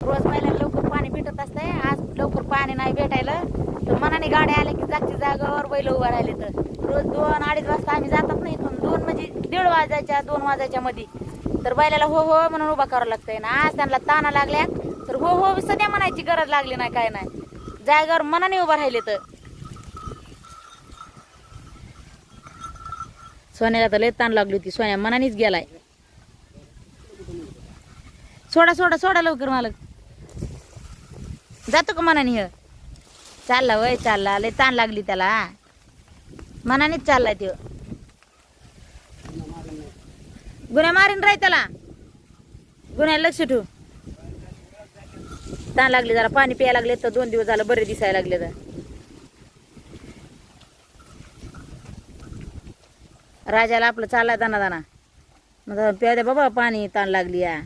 रोज पहिल्यांदा लवकर पाणी भेटत असतंय. आज लवकर पाणी नाही भेटायला. तर मनाने गाड्या आल्या की जागची जागावर बैल उभा राहिले तर. रोज दोन अडीच वाजता आम्ही जातात नाही इथून. दोन म्हणजे दीड वाजायच्या दोन वाजायच्या मध्ये तर बैलाला हो हो म्हणून उभा करावं लागतंय ना. आज त्यांना ताना लागल्या. तर हो हो सध्या म्हणायची गरज लागली नाही काय नाही. जागेवर मनाने उभा राहिले तर. सोन्याला तर लय ताण लागली होती. सोन्या मनानेच गेलाय. सोडा सोडा सोडा लवकर मालक. जातो का मनाने ह? चालला वय चालला. लय ताण लागली त्याला. मनानेच चाललाय त्यो. गुन्हा मारीन राय त्याला. गुन्ह्या लक्ष ठेव. ताण लागली जरा. पाणी प्यायला लागले तर दोन दिवस झालं बरे दिसायला लागले तर. राजाला आपलं चाललाय दाना दाना मग प्या द्या बाबा पाणी ताण लागली या.